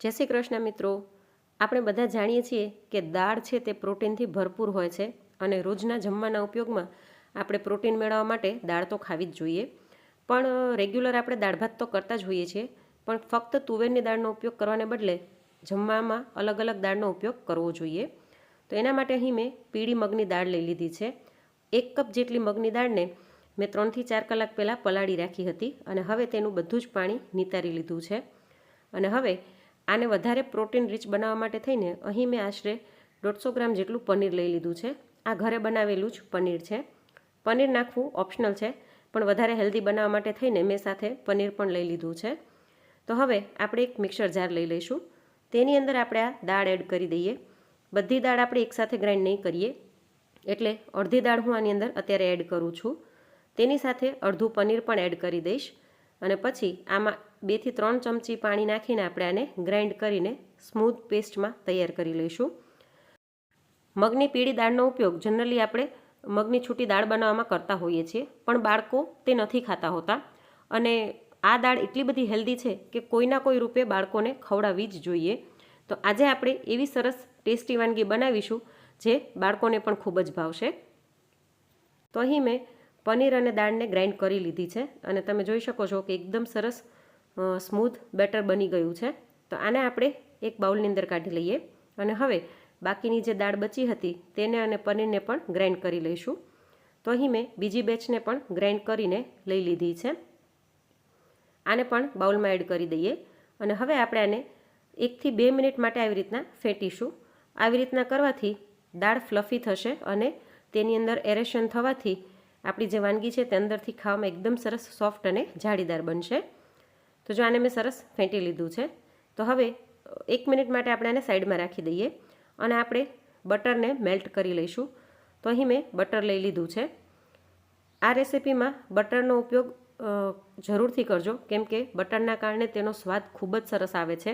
જય શ્રી કૃષ્ણ મિત્રો. આપણે બધા જાણીએ છીએ કે દાળ છે તે પ્રોટીનથી ભરપૂર હોય છે અને રોજના જમવાના ઉપયોગમાં આપણે પ્રોટીન મેળવવા માટે દાળ તો ખાવી જ જોઈએ. પણ રેગ્યુલર આપણે દાળ ભાત તો કરતા જ હોઈએ છીએ. પણ ફક્ત તુવેરની દાળનો ઉપયોગ કરવાને બદલે જમવામાં અલગ અલગ દાળનો ઉપયોગ કરવો જોઈએ. તો એના માટે અહીં મેં પીળી મગની દાળ લઈ લીધી છે. એક કપ જેટલી મગની દાળને મેં ત્રણથી ચાર કલાક પહેલાં પલાળી રાખી હતી અને હવે તેનું બધું જ પાણી નિતારી લીધું છે. અને હવે આને વધારે પ્રોટીન રીચ બનાવવા માટે થઈને અહીં મેં આશરે દોઢસો ગ્રામ જેટલું પનીર લઈ લીધું છે. આ ઘરે બનાવેલું જ પનીર છે. પનીર નાખવું ઓપ્શનલ છે, પણ વધારે હેલ્ધી બનાવવા માટે થઈને મેં સાથે પનીર પણ લઈ લીધું છે. તો હવે આપણે એક મિક્સર જાર લઈ લઈશું. તેની અંદર આપણે આ દાળ એડ કરી દઈએ. બધી દાળ આપણે એકસાથે ગ્રાઇન્ડ નહીં કરીએ. એટલે અડધી દાળ હું આની અંદર અત્યારે એડ કરું છું. તેની સાથે અડધું પનીર પણ એડ કરી દઈશ. અને પછી આમાં બેથી ત્રણ ચમચી પાણી નાખીને આપણે આને ગ્રાઇન્ડ કરીને સ્મૂથ પેસ્ટમાં તૈયાર કરી લઈશું. મગની પીળી દાળનો ઉપયોગ જનરલી આપણે મગની છૂટી દાળ બનાવવામાં કરતા હોઈએ છીએ, પણ બાળકો તે નથી ખાતા હોતા. અને આ દાળ એટલી બધી હેલ્ધી છે કે કોઈના કોઈ રૂપે બાળકોને ખવડાવવી જ જોઈએ. તો આજે આપણે એવી સરસ ટેસ્ટી વાનગી બનાવીશું જે બાળકોને પણ ખૂબ જ ભાવશે. તો અહીં મેં પનીર અને દાળને ગ્રાઇન્ડ કરી લીધી છે અને તમે જોઈ શકો છો કે એકદમ સરસ સ્મૂથ બેટર બની ગયું છે. તો આને આપણે એક બાઉલની અંદર કાઢી લઈએ અને હવે બાકીની જે દાળ બચી હતી તેને અને પનીરને પણ ગ્રાઇન્ડ કરી લઈશું. તો અહીં મેં બીજી બેચને પણ ગ્રાઇન્ડ કરીને લઈ લીધી છે. આને પણ બાઉલમાં એડ કરી દઈએ અને હવે આપણે આને એકથી બે મિનિટ માટે આવી રીતના ફેંટીશું. આવી રીતના કરવાથી દાળ ફ્લફી થશે અને તેની અંદર એરેશન થવાથી આપણી જે વાનગી છે તે અંદરથી ખાવામાં એકદમ સરસ સોફ્ટ અને જાળીદાર બનશે. તો જો આને મેં સરસ ફેંટી લીધું છે, તો હવે એક મિનિટ માટે આપણે આને સાઈડમાં રાખી દઈએ અને આપણે બટરને મેલ્ટ કરી લઈશું. તો અહીં મેં બટર લઈ લીધું છે. આ રેસીપીમાં બટરનો ઉપયોગ જરૂરથી કરજો, કેમ કે બટરના કારણે તેનો સ્વાદ ખૂબ જ સરસ આવે છે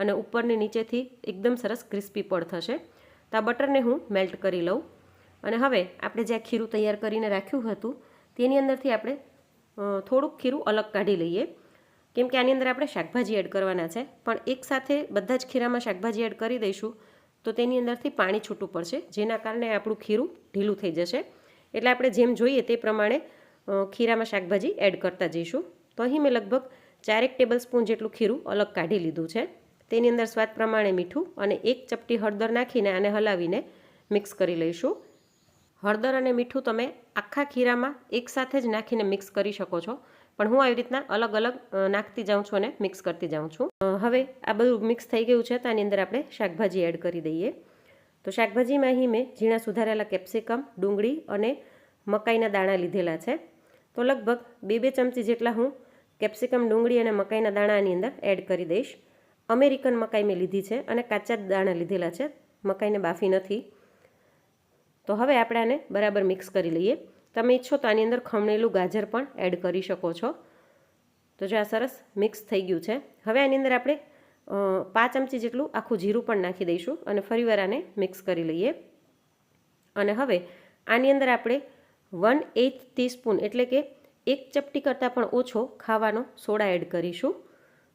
અને ઉપરની નીચેથી એકદમ સરસ ક્રિસ્પી પડ થશે. તો આ બટરને હું મેલ્ટ કરી લઉં. અને હવે આપણે જે ખીરું તૈયાર કરીને રાખ્યું હતું, તેની અંદરથી આપણે થોડુંક ખીરું અલગ કાઢી લઈએ. કેમ કે આની અંદર આપણે શાકભાજી એડ કરવાના છે, પણ એકસાથે બધા જ ખીરામાં શાકભાજી એડ કરી દઈશું, તો તેની અંદરથી પાણી છૂટું પડશે, જેના કારણે આપણું ખીરું ઢીલું થઈ જશે. એટલે આપણે જેમ જોઈએ તે પ્રમાણે ખીરામાં શાકભાજી એડ કરતા જઈશું. તો અહીં મેં લગભગ ચારેક ટેબલ સ્પૂન જેટલું ખીરું અલગ કાઢી લીધું છે. તેની અંદર સ્વાદ પ્રમાણે મીઠું અને એક ચપટી હળદર નાખીને આને હલાવીને મિક્સ કરી લઈશું. હળદર અને મીઠું તમે આખા ખીરામાં એકસાથે જ નાખીને મિક્સ કરી શકો છો. પણ હું આવી રીતના અલગ અલગ નાખતી જાઉં છું અને મિક્સ કરતી જાઉં છું. હવે આ બધું મિક્સ થઈ ગયું છે તો આની અંદર આપણે શાકભાજી એડ કરી દઈએ. તો શાકભાજીમાં અહીં મેં ઝીણા સુધારેલા કેપ્સિકમ ડુંગળી અને મકાઈના દાણા લીધેલા છે. તો લગભગ બે બે ચમચી જેટલા હું કેપ્સિકમ ડુંગળી અને મકાઈના દાણાની અંદર એડ કરી દઈશ. અમેરિકન મકાઈ મેં લીધી છે અને કાચા દાણા લીધેલા છે. મકાઈને બાફી નથી. તો હવે આપણે આને બરાબર મિક્સ કરી લઈએ. તમે ઈચ્છો તો આની અંદર ખમણેલું ગાજર પણ એડ કરી શકો છો. તો જો આ સરસ મિક્સ થઈ ગયું છે. હવે આની અંદર આપણે પાંચ ચમચી જેટલું આખું જીરું પણ નાખી દઈશું અને ફરીવાર આને મિક્સ કરી લઈએ. અને હવે આની અંદર આપણે વન એઇથ ટીસ્પૂન એટલે કે એક ચપટી કરતાં પણ ઓછો ખાવાનો સોડા એડ કરીશું,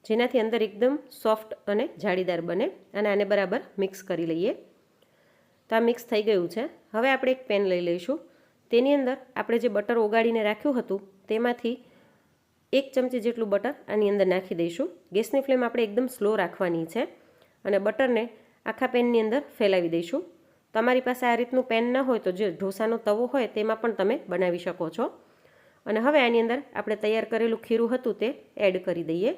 જેનાથી અંદર એકદમ સોફ્ટ અને જાળીદાર બને અને આને બરાબર મિક્સ કરી લઈએ. તો આ મિક્સ થઈ ગયું છે. હવે આપણે એક પેન લઈ લઈશું. તેની અંદર આપણે જે બટર ઓગાળીને રાખ્યું હતું, તેમાંથી એક ચમચી જેટલું બટર આની અંદર નાખી દઈશું. ગેસની ફ્લેમ આપણે એકદમ સ્લો રાખવાની છે અને બટરને આખા પેનની અંદર ફેલાવી દઈશું. તમારી પાસે આ રીતનું પેન ન હોય તો જે ઢોસાનો તવો હોય તેમાં પણ તમે બનાવી શકો છો. અને હવે આની અંદર આપણે તૈયાર કરેલું ખીરું હતું તે એડ કરી દઈએ.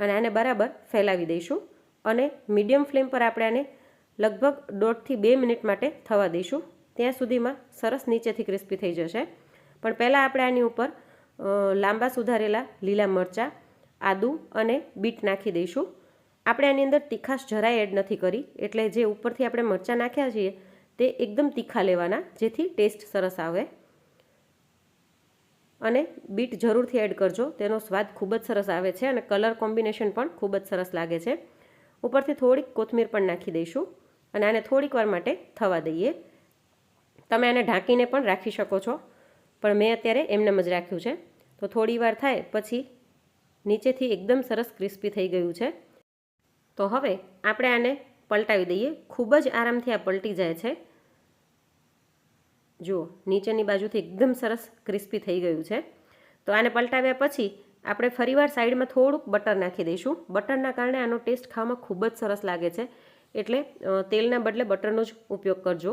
અને આને બરાબર ફેલાવી દઈશું અને મીડિયમ ફ્લેમ પર આપણે આને લગભગ દોઢથી બે મિનિટ માટે થવા દઈશું. ત્યાં સુધીમાં સરસ નીચેથી ક્રિસ્પી થઈ જશે. પણ પહેલાં આપણે આની ઉપર લાંબા સુધારેલા લીલા મરચાં, આદું અને બીટ નાખી દઈશું. આપણે આની અંદર તીખાશ જરાય એડ નથી કરી. એટલે જે ઉપરથી આપણે મરચાં નાખ્યા છીએ, તે એકદમ તીખા લેવાના, જેથી ટેસ્ટ સરસ આવે. અને બીટ જરૂરથી એડ કરજો. તેનો સ્વાદ ખૂબ જ સરસ આવે છે અને કલર કોમ્બિનેશન પણ ખૂબ જ સરસ લાગે છે. ઉપરથી થોડીક કોથમીર પણ નાખી દઈશું. અને આને થોડીક વાર માટે થવા દઈએ. તમે આને ઢાંકીને પણ રાખી શકો છો. પણ મેં અત્યારે એમને જ રાખ્યું છે. તો થોડી થાય પછી નીચેથી એકદમ સરસ ક્રિસ્પી થઈ ગયું છે. તો હવે આપણે આને પલટાવી દઈએ. ખૂબ જ આરામથી આ પલટી જાય છે. જુઓ, નીચેની બાજુથી એકદમ સરસ ક્રિસ્પી થઈ ગયું છે. તો આને પલટાવ્યા પછી આપણે ફરીવાર સાઈડમાં થોડુંક બટર નાખી દઈશું. બટરના કારણે આનો ટેસ્ટ ખાવામાં ખૂબ જ સરસ લાગે છે. એટલે તેલના બદલે બટરનો જ ઉપયોગ કરજો.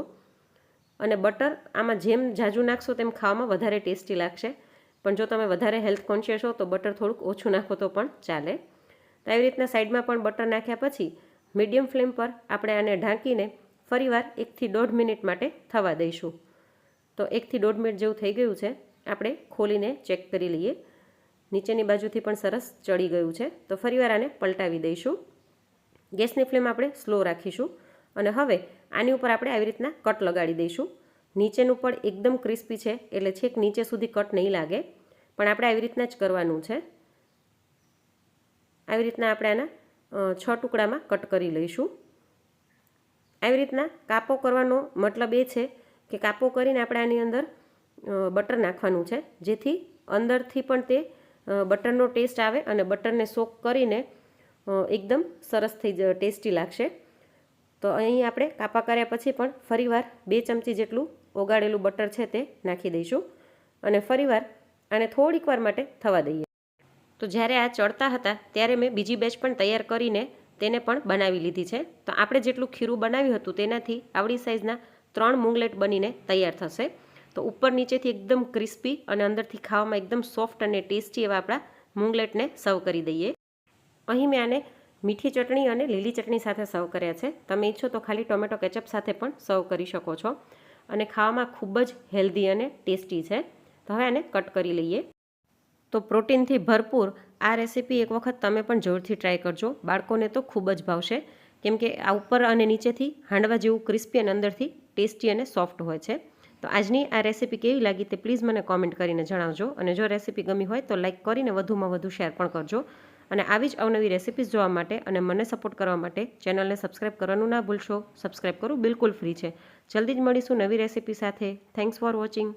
અને બટર આમાં જેમ જાજુ નાખશો તેમ ખાવામાં વધારે ટેસ્ટી લાગશે. પણ જો તમે વધારે હેલ્થ કોન્શિયસ હો તો બટર થોડુંક ઓછું નાખો તો પણ ચાલે. તો આવી રીતના સાઈડમાં પણ બટર નાખ્યા પછી મીડિયમ ફ્લેમ પર આપણે આને ઢાંકીને ફરીવાર એકથી દોઢ મિનિટ માટે થવા દઈશું. તો એકથી દોઢ મિનિટ જેવું થઈ ગયું છે. આપણે ખોલીને ચેક કરી લઈએ. નીચેની બાજુથી પણ સરસ ચડી ગયું છે. તો ફરીવાર આને પલટાવી દઈશું. ગેસની ફ્લેમ આપણે સ્લો રાખીશું. અને હવે આની ઉપર આપણે આવી રીતના કટ લગાડી દઈશું. નીચેનું પણ એકદમ ક્રિસ્પી છે, એટલે છેક નીચે સુધી કટ નહીં લાગે. પણ આપણે આવી રીતના જ કરવાનું છે. આવી રીતના આપણે આના છ ટુકડામાં કટ કરી લઈશું. આવી રીતના કાપો કરવાનો મતલબ એ છે કે કાપો કરીને આપણે આની અંદર બટર નાખવાનું છે. જેથી અંદરથી પણ તે બટરનો ટેસ્ટ આવે અને બટરને સોક કરીને એકદમ સરસ થઈ ટેસ્ટી લાગશે. તો અહીં આપણે કાપા કર્યા પછી પણ ફરીવાર બે ચમચી જેટલું ઓગાળેલું બટર છે તે નાખી દઈશું અને ફરીવાર આને થોડીક વાર માટે થવા દઈએ. તો જ્યારે આ ચડતા હતા ત્યારે મેં બીજી બેચ પણ તૈયાર કરીને તેને પણ બનાવી લીધી છે. તો આપણે જેટલું ખીરું બનાવ્યું હતું તેનાથી આવડી સાઇઝના ત્રણ મૂંગલેટ બનીને તૈયાર થશે. તો ઉપર નીચેથી એકદમ ક્રિસ્પી અને અંદરથી ખાવામાં એકદમ સોફ્ટ અને ટેસ્ટી એવા આપણા મૂંગલેટને સર્વ કરી દઈએ. અહીં મેં આને મીઠી ચટણી અને લીલી ચટણી સાથે સર્વ કર્યા છે. તમે ઈચ્છો તો ખાલી ટોમેટો કેચઅપ સાથે પણ સર્વ કરી શકો છો. અને ખાવામાં ખૂબ જ હેલ્ધી અને ટેસ્ટી છે. તો હવે આને કટ કરી લઈએ. તો પ્રોટીનથી ભરપૂર આ રેસીપી એક વખત તમે પણ જરૂરથી ટ્રાય કરજો. બાળકોને તો ખૂબ જ ભાવશે. કેમ કે આ ઉપર અને નીચેથી હાંડવા જેવું ક્રિસ્પી અને અંદરથી ટેસ્ટી અને સોફ્ટ હોય છે. તો આજની આ રેસીપી કેવી લાગી તે પ્લીઝ મને કોમેન્ટ કરીને જણાવજો. અને જો રેસીપી ગમી હોય તો લાઇક કરીને વધુમાં વધુ શેર પણ કરજો. અને આવી જ અવનવી રેસિપીઝ જોવા માટે અને મને સપોર્ટ કરવા માટે ચેનલને સબસ્ક્રાઈબ કરવાનું ના ભૂલશો. સબસ્ક્રાઈબ કરવું બિલકુલ ફ્રી છે. જલ્દી જ મળીશું નવી રેસીપી સાથે. Thanks for watching